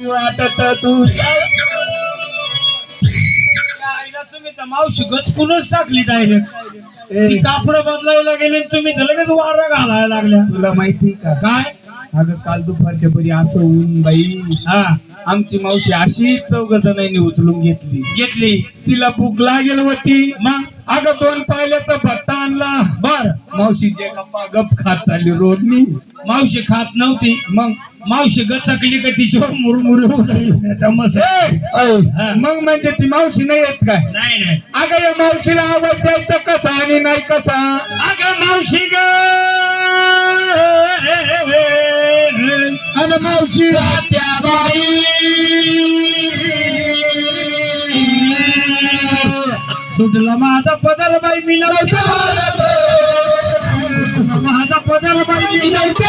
वाटत तुम्ही मावशी गचकूनच टाकली डायरेक्ट कापड बदलायला गेली तुम्ही लगेच वारा घालायला लागल्या. तुला माहिती का? काय? अगं काल दुपारच्या परी असं ऊन बाई. हा. आमची मावशी अशी चौघ जणांनी उचलून घेतली. घेतली. तिला भूक लागेल होती. मग? अगं दोन पायल्याचा भत्ता आणला. बर. मावशीचे गप्पा गप खात चालली रोडनी. मावशी खात नव्हती. मग? मावशी गचकली का तिच्यावर मुरमुर ऐ, मग म्हणजे ती मावशी नाही येत काय? नाही नाही. अगं या मावशीला आवाज द्यायचा कसा आणि नाही कसा? अगं मावशी ग. आणि मावशी. त्या बाई सुटला माझा पदर बाई मी नव्हते. माझा पदर बाई मी नव्हते.